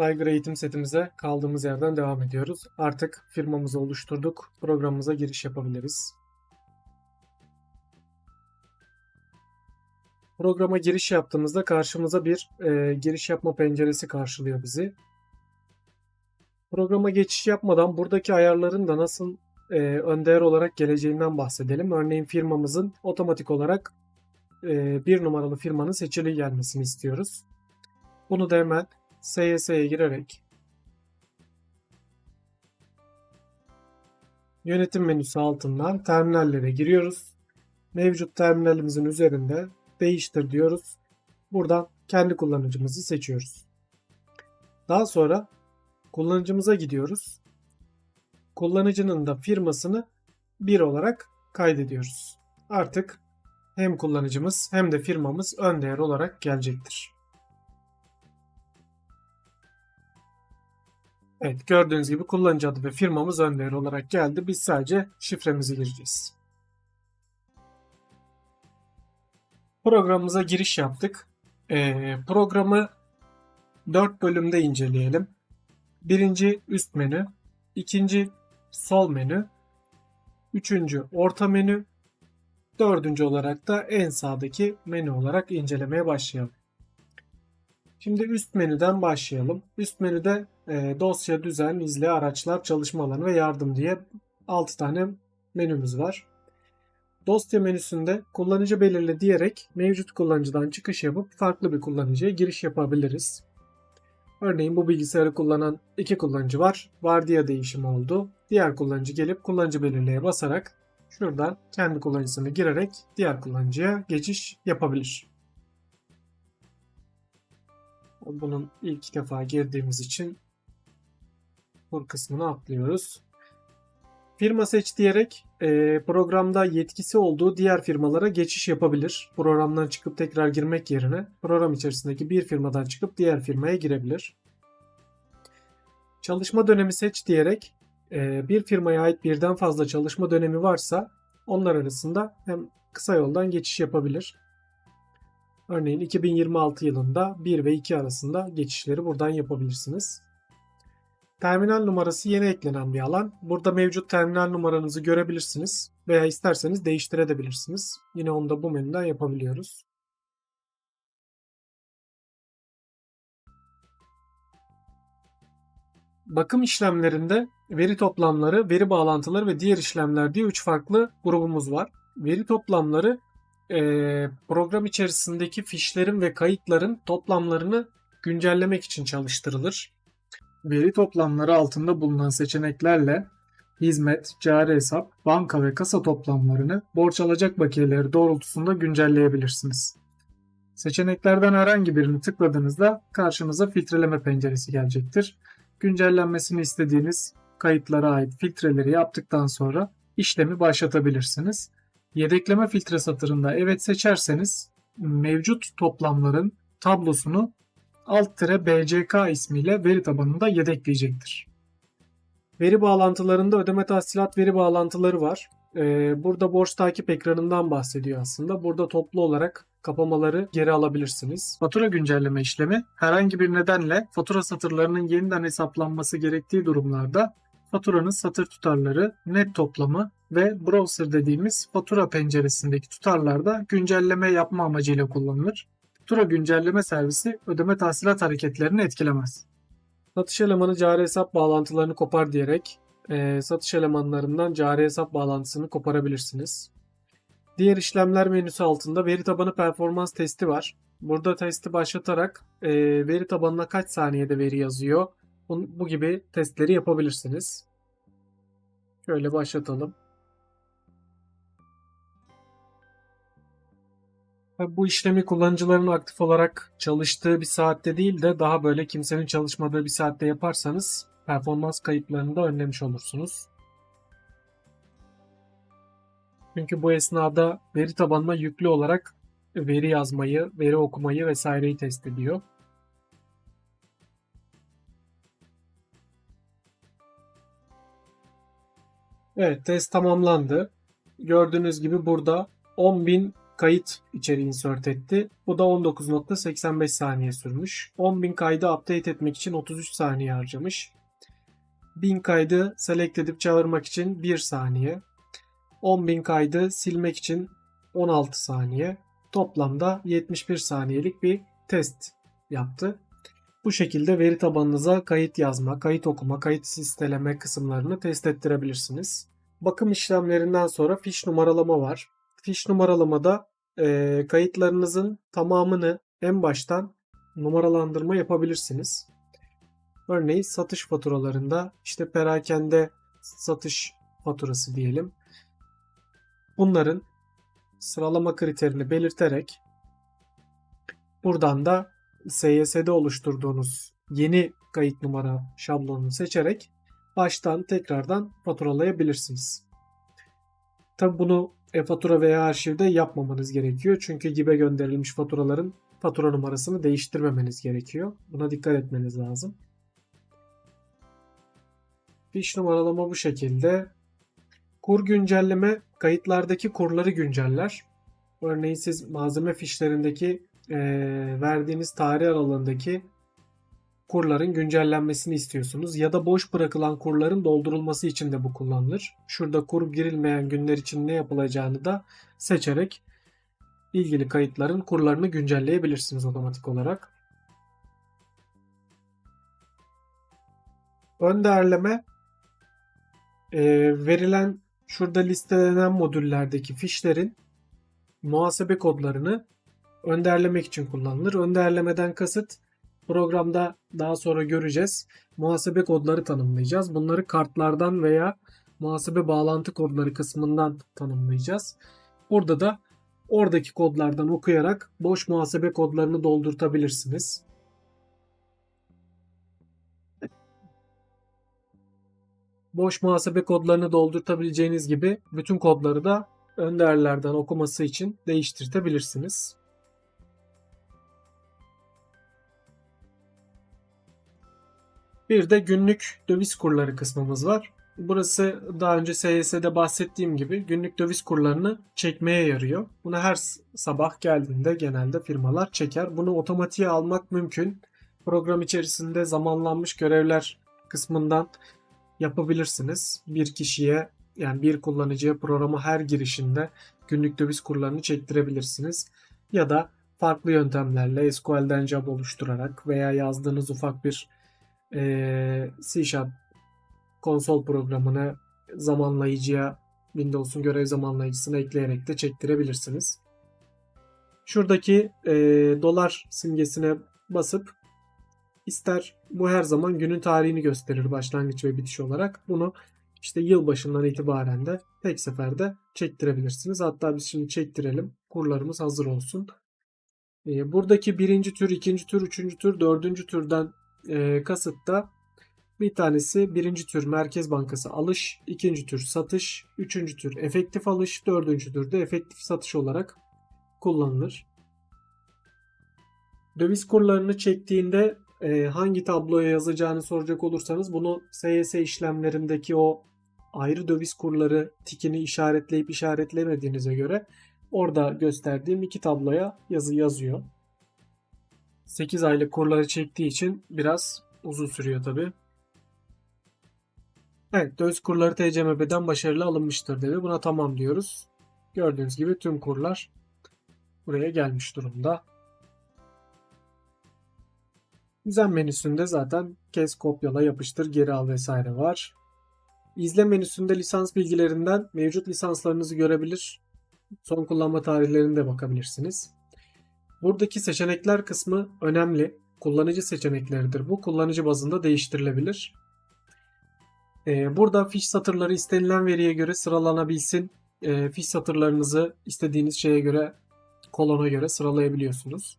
Tiger eğitim setimize kaldığımız yerden devam ediyoruz. Artık firmamızı oluşturduk. Programımıza giriş yapabiliriz. Programa giriş yaptığımızda karşımıza bir e, giriş yapma penceresi karşılıyor bizi. Programa geçiş yapmadan buradaki ayarların da nasıl e, ön değer olarak geleceğinden bahsedelim. Örneğin firmamızın otomatik olarak e, bir numaralı firmanın seçili gelmesini istiyoruz. Bunu da hemen SYS'ye girerek yönetim menüsü altından terminallere giriyoruz. Mevcut terminalimizin üzerinde değiştir diyoruz. Buradan kendi kullanıcımızı seçiyoruz. Daha sonra kullanıcımıza gidiyoruz. Kullanıcının da firmasını 1 olarak kaydediyoruz. Artık hem kullanıcımız hem de firmamız ön değer olarak gelecektir. Evet gördüğünüz gibi kullanıcı adı ve firmamız ön olarak geldi. Biz sadece şifremizi gireceğiz. Programımıza giriş yaptık. Ee, programı 4 bölümde inceleyelim. Birinci üst menü, ikinci sol menü, üçüncü orta menü, dördüncü olarak da en sağdaki menü olarak incelemeye başlayalım. Şimdi üst menüden başlayalım. Üst menüde e, dosya, düzen, izle, araçlar, çalışma alanı ve yardım diye 6 tane menümüz var. Dosya menüsünde kullanıcı belirle diyerek mevcut kullanıcıdan çıkış yapıp farklı bir kullanıcıya giriş yapabiliriz. Örneğin bu bilgisayarı kullanan iki kullanıcı var. Vardiya değişimi oldu. Diğer kullanıcı gelip kullanıcı belirleye basarak şuradan kendi kullanıcısını girerek diğer kullanıcıya geçiş yapabilir. Bunun ilk defa girdiğimiz için bu kısmını atlıyoruz. Firma seç diyerek e, programda yetkisi olduğu diğer firmalara geçiş yapabilir. Programdan çıkıp tekrar girmek yerine program içerisindeki bir firmadan çıkıp diğer firmaya girebilir. Çalışma dönemi seç diyerek e, bir firmaya ait birden fazla çalışma dönemi varsa onlar arasında hem kısa yoldan geçiş yapabilir. Örneğin 2026 yılında 1 ve 2 arasında geçişleri buradan yapabilirsiniz. Terminal numarası yeni eklenen bir alan. Burada mevcut terminal numaranızı görebilirsiniz veya isterseniz değiştirebilirsiniz. Yine onu da bu menüden yapabiliyoruz. Bakım işlemlerinde veri toplamları, veri bağlantıları ve diğer işlemler diye 3 farklı grubumuz var. Veri toplamları program içerisindeki fişlerin ve kayıtların toplamlarını güncellemek için çalıştırılır. Veri toplamları altında bulunan seçeneklerle hizmet, cari hesap, banka ve kasa toplamlarını borç alacak bakiyeleri doğrultusunda güncelleyebilirsiniz. Seçeneklerden herhangi birini tıkladığınızda karşınıza filtreleme penceresi gelecektir. Güncellenmesini istediğiniz kayıtlara ait filtreleri yaptıktan sonra işlemi başlatabilirsiniz. Yedekleme filtre satırında evet seçerseniz mevcut toplamların tablosunu alt-bck ismiyle veri tabanında yedekleyecektir. Veri bağlantılarında ödeme tahsilat veri bağlantıları var. Ee, burada borç takip ekranından bahsediyor aslında. Burada toplu olarak kapamaları geri alabilirsiniz. Fatura güncelleme işlemi herhangi bir nedenle fatura satırlarının yeniden hesaplanması gerektiği durumlarda faturanın satır tutarları, net toplamı ve browser dediğimiz fatura penceresindeki tutarlarda güncelleme yapma amacıyla kullanılır. Fatura güncelleme servisi ödeme tahsilat hareketlerini etkilemez. Satış elemanı cari hesap bağlantılarını kopar diyerek e, satış elemanlarından cari hesap bağlantısını koparabilirsiniz. Diğer işlemler menüsü altında veri tabanı performans testi var. Burada testi başlatarak e, veri tabanına kaç saniyede veri yazıyor bu, gibi testleri yapabilirsiniz. Şöyle başlatalım. Bu işlemi kullanıcıların aktif olarak çalıştığı bir saatte değil de daha böyle kimsenin çalışmadığı bir saatte yaparsanız performans kayıplarını da önlemiş olursunuz. Çünkü bu esnada veri tabanına yüklü olarak veri yazmayı, veri okumayı vesaireyi test ediyor. Evet test tamamlandı. Gördüğünüz gibi burada 10.000 kayıt içeri insert etti. Bu da 19.85 saniye sürmüş. 10.000 kaydı update etmek için 33 saniye harcamış. 1000 kaydı select edip çağırmak için 1 saniye. 10.000 kaydı silmek için 16 saniye. Toplamda 71 saniyelik bir test yaptı. Bu şekilde veri tabanınıza kayıt yazma, kayıt okuma, kayıt listeleme kısımlarını test ettirebilirsiniz. Bakım işlemlerinden sonra fiş numaralama var. Fiş numaralamada e, kayıtlarınızın tamamını en baştan numaralandırma yapabilirsiniz. Örneğin satış faturalarında işte perakende satış faturası diyelim. Bunların sıralama kriterini belirterek buradan da SYS'de oluşturduğunuz yeni kayıt numara şablonunu seçerek baştan tekrardan faturalayabilirsiniz. Tabi bunu e-fatura veya arşivde yapmamanız gerekiyor. Çünkü gibi gönderilmiş faturaların fatura numarasını değiştirmemeniz gerekiyor. Buna dikkat etmeniz lazım. Fiş numaralama bu şekilde. Kur güncelleme kayıtlardaki kurları günceller. Örneğin siz malzeme fişlerindeki e, verdiğiniz tarih aralığındaki kurların güncellenmesini istiyorsunuz ya da boş bırakılan kurların doldurulması için de bu kullanılır. Şurada kur girilmeyen günler için ne yapılacağını da seçerek ilgili kayıtların kurlarını güncelleyebilirsiniz otomatik olarak. Ön değerleme e, verilen şurada listelenen modüllerdeki fişlerin muhasebe kodlarını ön değerlemek için kullanılır. Ön değerlemeden kasıt programda daha sonra göreceğiz. Muhasebe kodları tanımlayacağız. Bunları kartlardan veya muhasebe bağlantı kodları kısmından tanımlayacağız. Burada da oradaki kodlardan okuyarak boş muhasebe kodlarını doldurtabilirsiniz. Boş muhasebe kodlarını doldurtabileceğiniz gibi bütün kodları da ön değerlerden okuması için değiştirtebilirsiniz. Bir de günlük döviz kurları kısmımız var. Burası daha önce SYS'de bahsettiğim gibi günlük döviz kurlarını çekmeye yarıyor. Bunu her sabah geldiğinde genelde firmalar çeker. Bunu otomatiğe almak mümkün. Program içerisinde zamanlanmış görevler kısmından yapabilirsiniz. Bir kişiye yani bir kullanıcıya programa her girişinde günlük döviz kurlarını çektirebilirsiniz. Ya da farklı yöntemlerle SQL'den job oluşturarak veya yazdığınız ufak bir e, C Sharp konsol programını zamanlayıcıya Windows'un görev zamanlayıcısına ekleyerek de çektirebilirsiniz. Şuradaki e, dolar simgesine basıp ister bu her zaman günün tarihini gösterir başlangıç ve bitiş olarak. Bunu işte yılbaşından itibaren de tek seferde çektirebilirsiniz. Hatta biz şimdi çektirelim. Kurlarımız hazır olsun. Buradaki birinci tür, ikinci tür, üçüncü tür, dördüncü türden e, kasıtta bir tanesi birinci tür Merkez Bankası alış, ikinci tür satış, üçüncü tür efektif alış, dördüncü tür de efektif satış olarak kullanılır. Döviz kurlarını çektiğinde e, hangi tabloya yazacağını soracak olursanız bunu SYS işlemlerindeki o ayrı döviz kurları tikini işaretleyip işaretlemediğinize göre orada gösterdiğim iki tabloya yazı yazıyor. 8 aylık kurları çektiği için biraz uzun sürüyor tabi. Evet döviz kurları TCMB'den başarılı alınmıştır dedi. Buna tamam diyoruz. Gördüğünüz gibi tüm kurlar buraya gelmiş durumda. Düzen menüsünde zaten kes, kopyala, yapıştır, geri al vesaire var. İzle menüsünde lisans bilgilerinden mevcut lisanslarınızı görebilir. Son kullanma tarihlerine de bakabilirsiniz. Buradaki seçenekler kısmı önemli. Kullanıcı seçenekleridir. Bu kullanıcı bazında değiştirilebilir. Ee, burada fiş satırları istenilen veriye göre sıralanabilsin. Ee, fiş satırlarınızı istediğiniz şeye göre kolona göre sıralayabiliyorsunuz.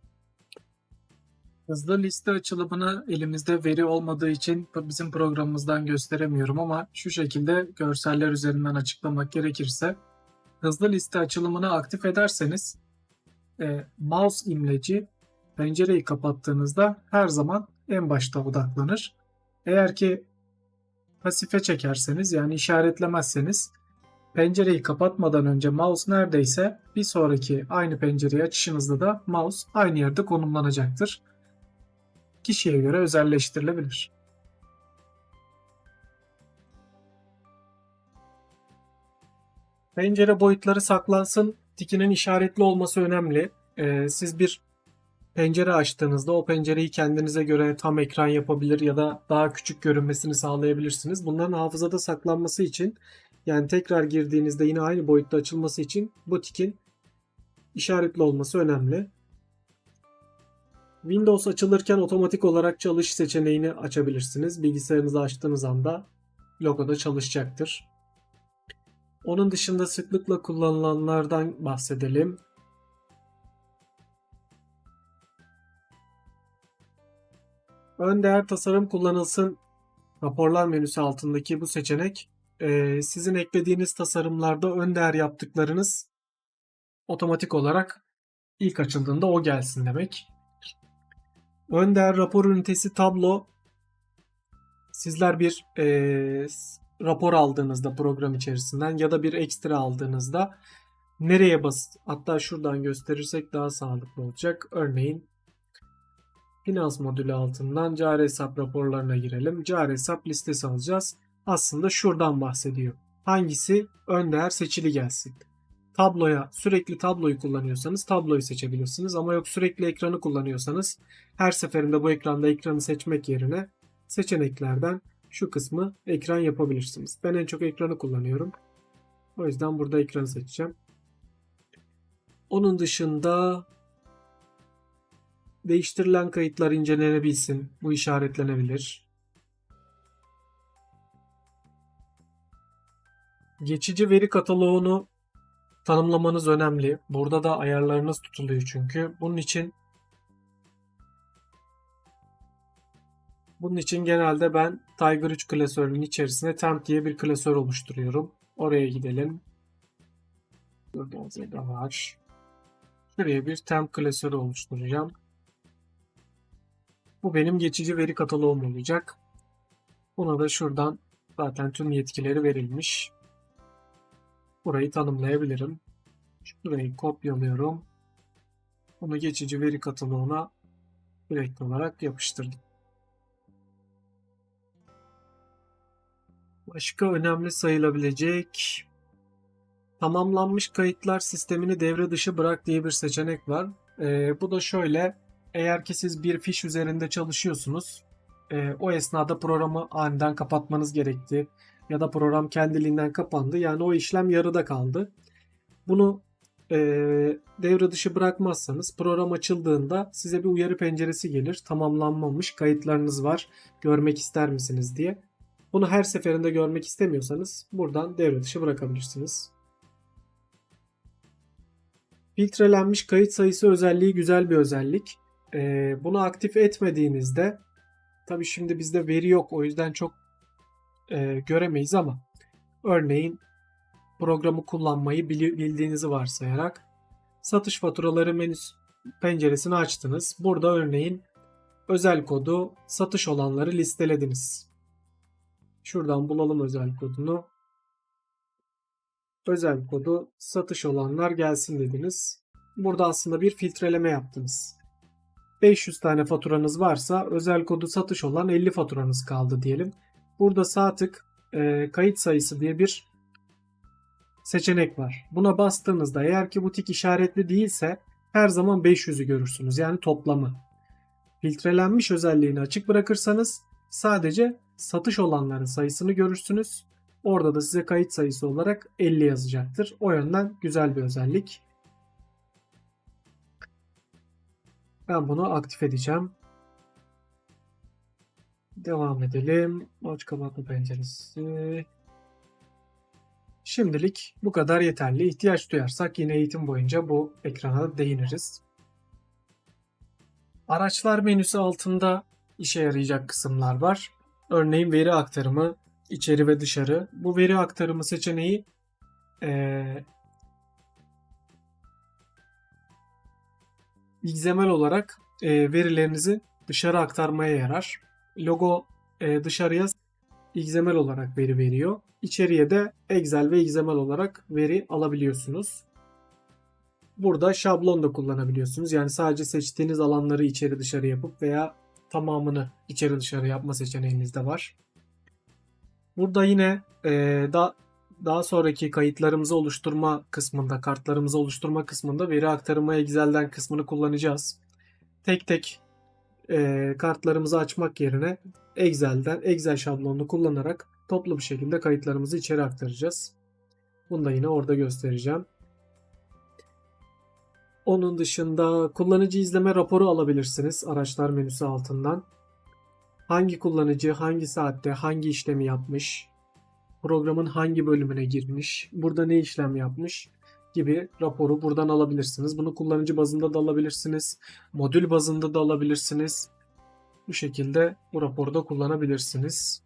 Hızlı liste açılımını elimizde veri olmadığı için bizim programımızdan gösteremiyorum ama şu şekilde görseller üzerinden açıklamak gerekirse hızlı liste açılımını aktif ederseniz e, mouse imleci pencereyi kapattığınızda her zaman en başta odaklanır. Eğer ki pasife çekerseniz yani işaretlemezseniz pencereyi kapatmadan önce mouse neredeyse bir sonraki aynı pencereyi açışınızda da mouse aynı yerde konumlanacaktır. Kişiye göre özelleştirilebilir. Pencere boyutları saklansın. Tikinin işaretli olması önemli. Ee, siz bir pencere açtığınızda o pencereyi kendinize göre tam ekran yapabilir ya da daha küçük görünmesini sağlayabilirsiniz. Bunların hafızada saklanması için yani tekrar girdiğinizde yine aynı boyutta açılması için bu tikin işaretli olması önemli. Windows açılırken otomatik olarak çalış seçeneğini açabilirsiniz. Bilgisayarınızı açtığınız anda logoda çalışacaktır. Onun dışında sıklıkla kullanılanlardan bahsedelim. Ön değer tasarım kullanılsın raporlar menüsü altındaki bu seçenek e, sizin eklediğiniz tasarımlarda ön değer yaptıklarınız otomatik olarak ilk açıldığında o gelsin demek. Ön değer rapor ünitesi tablo sizler bir e, rapor aldığınızda program içerisinden ya da bir ekstra aldığınızda nereye bas hatta şuradan gösterirsek daha sağlıklı olacak. Örneğin finans modülü altından cari hesap raporlarına girelim. Cari hesap listesi alacağız. Aslında şuradan bahsediyor. Hangisi ön değer seçili gelsin. Tabloya sürekli tabloyu kullanıyorsanız tabloyu seçebilirsiniz ama yok sürekli ekranı kullanıyorsanız her seferinde bu ekranda ekranı seçmek yerine seçeneklerden şu kısmı ekran yapabilirsiniz. Ben en çok ekranı kullanıyorum. O yüzden burada ekranı seçeceğim. Onun dışında değiştirilen kayıtlar incelenebilsin. Bu işaretlenebilir. Geçici veri kataloğunu tanımlamanız önemli. Burada da ayarlarınız tutuluyor çünkü. Bunun için Bunun için genelde ben Tiger 3 klasörünün içerisine temp diye bir klasör oluşturuyorum. Oraya gidelim. Burada da var. Şuraya bir temp klasörü oluşturacağım. Bu benim geçici veri kataloğum olacak. Buna da şuradan zaten tüm yetkileri verilmiş. Burayı tanımlayabilirim. Şurayı kopyalıyorum. Bunu geçici veri kataloğuna direkt olarak yapıştırdım. Başka önemli sayılabilecek tamamlanmış kayıtlar sistemini devre dışı bırak diye bir seçenek var. Ee, bu da şöyle eğer ki siz bir fiş üzerinde çalışıyorsunuz e, o esnada programı aniden kapatmanız gerekti ya da program kendiliğinden kapandı yani o işlem yarıda kaldı. Bunu e, devre dışı bırakmazsanız program açıldığında size bir uyarı penceresi gelir. Tamamlanmamış kayıtlarınız var görmek ister misiniz diye. Bunu her seferinde görmek istemiyorsanız buradan devre dışı bırakabilirsiniz. Filtrelenmiş kayıt sayısı özelliği güzel bir özellik. Ee, bunu aktif etmediğinizde tabi şimdi bizde veri yok o yüzden çok e, göremeyiz ama örneğin programı kullanmayı bildiğinizi varsayarak satış faturaları menüsü penceresini açtınız. Burada örneğin özel kodu satış olanları listelediniz. Şuradan bulalım özel kodunu. Özel kodu satış olanlar gelsin dediniz. Burada aslında bir filtreleme yaptınız. 500 tane faturanız varsa özel kodu satış olan 50 faturanız kaldı diyelim. Burada sağ tık e, kayıt sayısı diye bir seçenek var. Buna bastığınızda eğer ki bu tik işaretli değilse her zaman 500'ü görürsünüz. Yani toplamı. Filtrelenmiş özelliğini açık bırakırsanız sadece satış olanların sayısını görürsünüz. Orada da size kayıt sayısı olarak 50 yazacaktır. O yönden güzel bir özellik. Ben bunu aktif edeceğim. Devam edelim. Aç kapatma penceresi. Şimdilik bu kadar yeterli. İhtiyaç duyarsak yine eğitim boyunca bu ekrana değiniriz. Araçlar menüsü altında işe yarayacak kısımlar var. Örneğin veri aktarımı içeri ve dışarı. Bu veri aktarımı seçeneği ee, XML olarak e, verilerinizi dışarı aktarmaya yarar. Logo e, dışarıya XML olarak veri veriyor. İçeriye de Excel ve XML olarak veri alabiliyorsunuz. Burada şablon da kullanabiliyorsunuz. Yani sadece seçtiğiniz alanları içeri dışarı yapıp veya tamamını içeri dışarı yapma seçeneğiniz de var. Burada yine e, da, daha sonraki kayıtlarımızı oluşturma kısmında, kartlarımızı oluşturma kısmında veri aktarımı Excel'den kısmını kullanacağız. Tek tek e, kartlarımızı açmak yerine Excel'den Excel şablonunu kullanarak toplu bir şekilde kayıtlarımızı içeri aktaracağız. Bunu da yine orada göstereceğim. Onun dışında kullanıcı izleme raporu alabilirsiniz araçlar menüsü altından. Hangi kullanıcı hangi saatte hangi işlemi yapmış, programın hangi bölümüne girmiş, burada ne işlem yapmış gibi raporu buradan alabilirsiniz. Bunu kullanıcı bazında da alabilirsiniz, modül bazında da alabilirsiniz. Bu şekilde bu raporu da kullanabilirsiniz.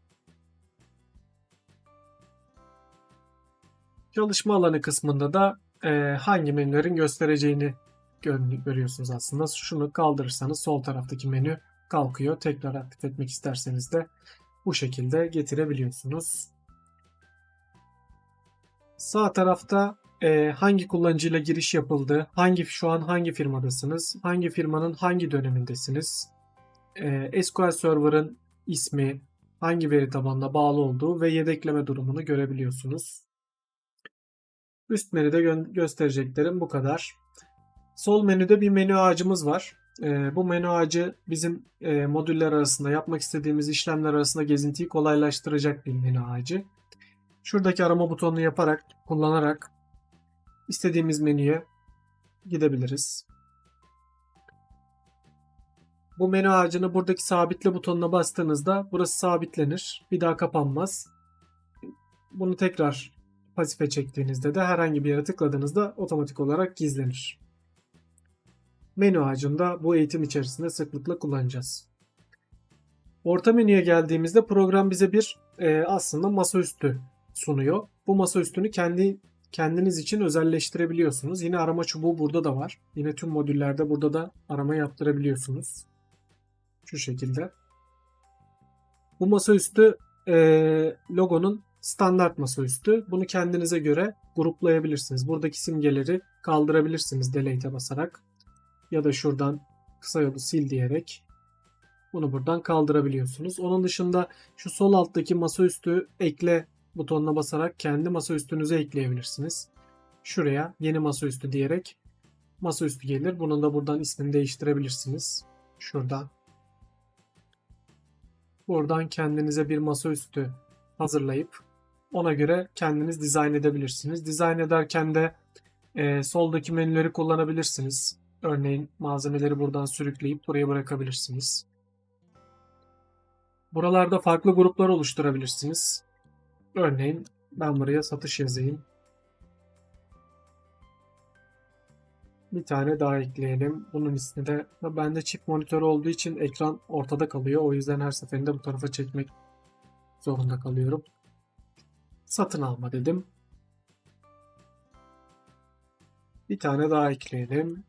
Çalışma alanı kısmında da e, hangi menülerin göstereceğini görüyorsunuz aslında. Şunu kaldırırsanız sol taraftaki menü kalkıyor. Tekrar aktif etmek isterseniz de bu şekilde getirebiliyorsunuz. Sağ tarafta e, hangi kullanıcıyla giriş yapıldı, hangi şu an hangi firmadasınız, hangi firmanın hangi dönemindesiniz, e, SQL Server'ın ismi, hangi veri tabanına bağlı olduğu ve yedekleme durumunu görebiliyorsunuz. Üst menüde gö- göstereceklerim bu kadar. Sol menüde bir menü ağacımız var. E, bu menü ağacı bizim e, modüller arasında yapmak istediğimiz işlemler arasında gezintiyi kolaylaştıracak bir menü ağacı. Şuradaki arama butonunu yaparak, kullanarak istediğimiz menüye gidebiliriz. Bu menü ağacını buradaki sabitle butonuna bastığınızda burası sabitlenir. Bir daha kapanmaz. Bunu tekrar pasife çektiğinizde de herhangi bir yere tıkladığınızda otomatik olarak gizlenir. Menü ağacında bu eğitim içerisinde sıklıkla kullanacağız. Orta menüye geldiğimizde program bize bir e, aslında masaüstü sunuyor. Bu masaüstünü kendi kendiniz için özelleştirebiliyorsunuz. Yine arama çubuğu burada da var. Yine tüm modüllerde burada da arama yaptırabiliyorsunuz. Şu şekilde. Bu masaüstü e, logonun standart masaüstü. Bunu kendinize göre gruplayabilirsiniz. Buradaki simgeleri kaldırabilirsiniz delete'e basarak. Ya da şuradan kısa yolu sil diyerek bunu buradan kaldırabiliyorsunuz. Onun dışında şu sol alttaki masaüstü ekle butonuna basarak kendi masaüstünüze ekleyebilirsiniz. Şuraya yeni masaüstü diyerek masaüstü gelir. Bunun da buradan ismini değiştirebilirsiniz. Şuradan. Buradan kendinize bir masaüstü hazırlayıp ona göre kendiniz dizayn edebilirsiniz. Dizayn ederken de e, soldaki menüleri kullanabilirsiniz. Örneğin malzemeleri buradan sürükleyip buraya bırakabilirsiniz. Buralarda farklı gruplar oluşturabilirsiniz. Örneğin ben buraya satış yazayım. Bir tane daha ekleyelim. Bunun ismi de bende çift monitör olduğu için ekran ortada kalıyor. O yüzden her seferinde bu tarafa çekmek zorunda kalıyorum. Satın alma dedim. Bir tane daha ekleyelim.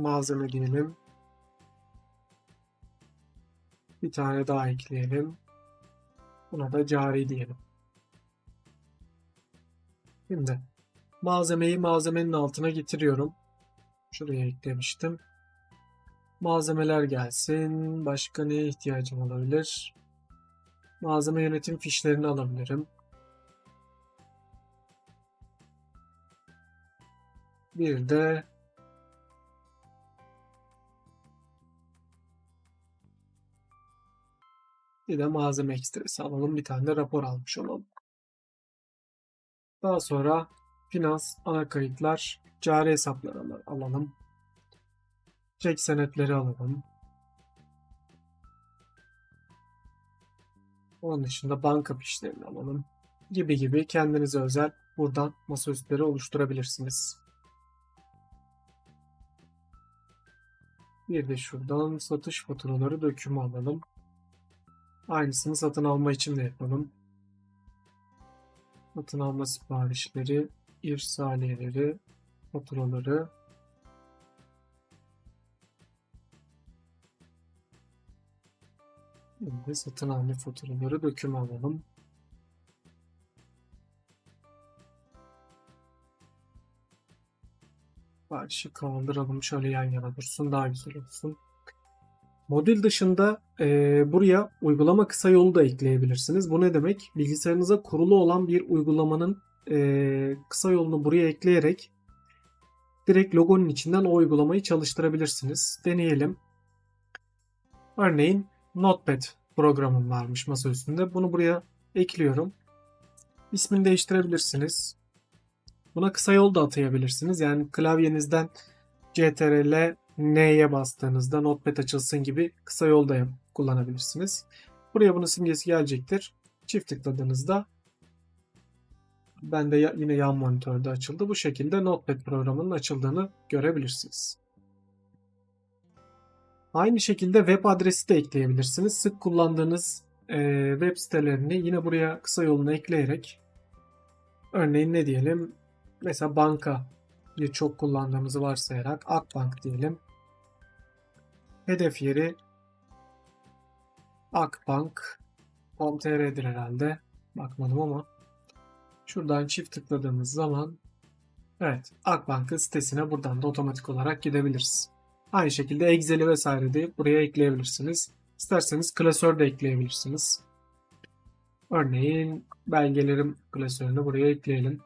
Malzeme diyelim. Bir tane daha ekleyelim. Buna da cari diyelim. Şimdi malzemeyi malzemenin altına getiriyorum. Şuraya eklemiştim. Malzemeler gelsin. Başka neye ihtiyacım olabilir? Malzeme yönetim fişlerini alabilirim. Bir de bir de malzeme ekstresi alalım. Bir tane de rapor almış olalım. Daha sonra finans, ana kayıtlar, cari hesapları alalım. Çek senetleri alalım. Onun dışında banka fişlerini alalım. Gibi gibi kendinize özel buradan masaüstleri oluşturabilirsiniz. Bir de şuradan satış faturaları dökümü alalım. Aynısını satın alma için de yapalım. Satın alma siparişleri, irsaliyeleri, faturaları. Şimdi satın alma faturaları döküm alalım. Başı kaldıralım şöyle yan yana dursun daha güzel olsun. Modül dışında e, buraya uygulama kısa yolu da ekleyebilirsiniz. Bu ne demek? Bilgisayarınıza kurulu olan bir uygulamanın e, kısa yolunu buraya ekleyerek direkt logonun içinden o uygulamayı çalıştırabilirsiniz. Deneyelim. Örneğin Notepad programım varmış masa üstünde. Bunu buraya ekliyorum. İsmini değiştirebilirsiniz. Buna kısa yol da atayabilirsiniz. Yani klavyenizden CTRL N'ye bastığınızda Notepad açılsın gibi kısa yol da kullanabilirsiniz. Buraya bunun simgesi gelecektir. Çift tıkladığınızda ben de yine yan monitörde açıldı. Bu şekilde Notepad programının açıldığını görebilirsiniz. Aynı şekilde web adresi de ekleyebilirsiniz. Sık kullandığınız e, web sitelerini yine buraya kısa yolunu ekleyerek örneğin ne diyelim mesela banka çok kullandığımızı varsayarak Akbank diyelim. Hedef yeri Akbank.com.tr'dir herhalde. Bakmadım ama şuradan çift tıkladığımız zaman evet Akbank'ın sitesine buradan da otomatik olarak gidebiliriz. Aynı şekilde Excel'i vesaire de buraya ekleyebilirsiniz. İsterseniz klasör de ekleyebilirsiniz. Örneğin belgelerim klasörünü buraya ekleyelim.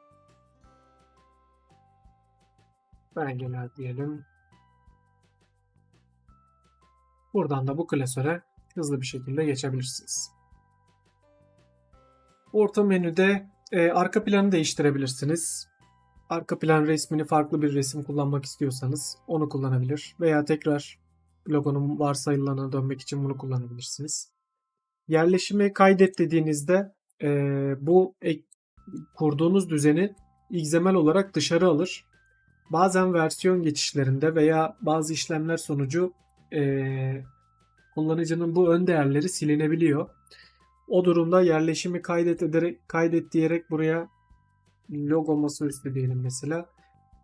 Belgeler diyelim. Buradan da bu klasöre hızlı bir şekilde geçebilirsiniz. Orta menüde e, arka planı değiştirebilirsiniz. Arka plan resmini farklı bir resim kullanmak istiyorsanız onu kullanabilir. Veya tekrar logonun varsayılanına dönmek için bunu kullanabilirsiniz. Yerleşimi kaydet dediğinizde e, bu ek, kurduğunuz düzeni XML olarak dışarı alır. Bazen versiyon geçişlerinde veya bazı işlemler sonucu e, kullanıcının bu ön değerleri silinebiliyor. O durumda yerleşimi kaydet ederek kaydet diyerek buraya logo masaüstü diyelim mesela.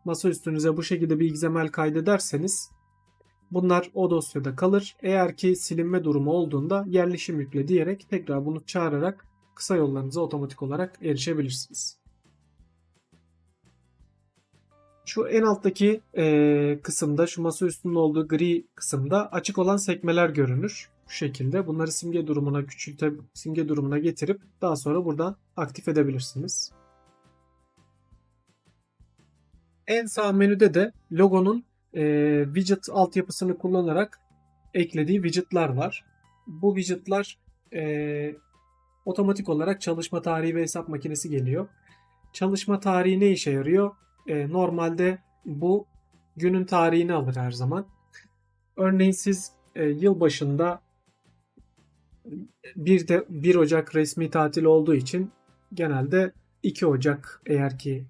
Masaüstünüze bu şekilde bir XML kaydederseniz bunlar o dosyada kalır. Eğer ki silinme durumu olduğunda yerleşim yükle diyerek tekrar bunu çağırarak kısa yollarınıza otomatik olarak erişebilirsiniz. Şu en alttaki e, kısımda şu masa üstünün olduğu gri kısımda açık olan sekmeler görünür. Şu şekilde bunları simge durumuna küçülte simge durumuna getirip daha sonra buradan aktif edebilirsiniz. En sağ menüde de logonun e, widget altyapısını kullanarak eklediği widgetler var. Bu widgetler e, otomatik olarak çalışma tarihi ve hesap makinesi geliyor. Çalışma tarihi ne işe yarıyor? E, normalde bu günün tarihini alır her zaman. Örneğin siz e, yıl başında bir de 1 Ocak resmi tatil olduğu için genelde 2 Ocak eğer ki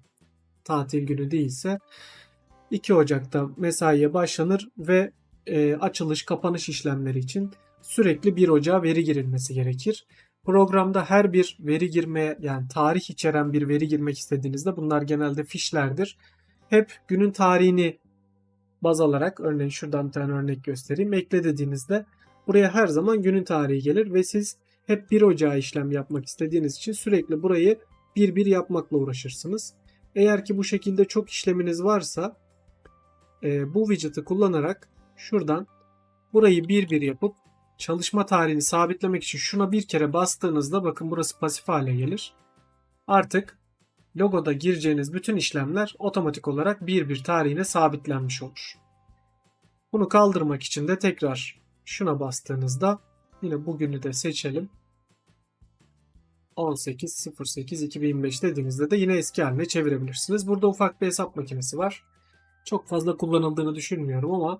tatil günü değilse 2 Ocak'ta mesaiye başlanır ve e, açılış kapanış işlemleri için sürekli 1 Ocak'a veri girilmesi gerekir. Programda her bir veri girmeye yani tarih içeren bir veri girmek istediğinizde bunlar genelde fişlerdir. Hep günün tarihini baz alarak örneğin şuradan bir tane örnek göstereyim. Ekle dediğinizde buraya her zaman günün tarihi gelir ve siz hep 1 Ocağı işlem yapmak istediğiniz için sürekli burayı bir bir yapmakla uğraşırsınız. Eğer ki bu şekilde çok işleminiz varsa e, bu widget'ı kullanarak şuradan burayı bir bir yapıp çalışma tarihini sabitlemek için şuna bir kere bastığınızda bakın burası pasif hale gelir. Artık logoda gireceğiniz bütün işlemler otomatik olarak bir bir tarihine sabitlenmiş olur. Bunu kaldırmak için de tekrar şuna bastığınızda yine bugünü de seçelim. 18.08.2025 dediğinizde de yine eski haline çevirebilirsiniz. Burada ufak bir hesap makinesi var. Çok fazla kullanıldığını düşünmüyorum ama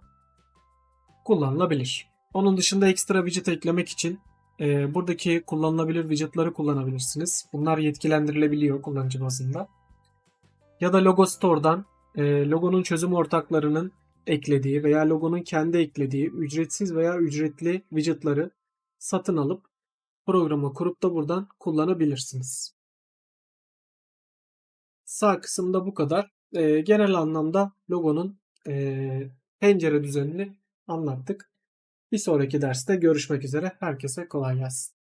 kullanılabilir. Onun dışında ekstra widget eklemek için e, buradaki kullanılabilir widgetları kullanabilirsiniz. Bunlar yetkilendirilebiliyor kullanıcı bazında. Ya da Logo Store'dan e, logonun çözüm ortaklarının eklediği veya logonun kendi eklediği ücretsiz veya ücretli widgetları satın alıp programa kurup da buradan kullanabilirsiniz. Sağ kısımda bu kadar. E, genel anlamda logonun e, pencere düzenini anlattık. Bir sonraki derste görüşmek üzere. Herkese kolay gelsin.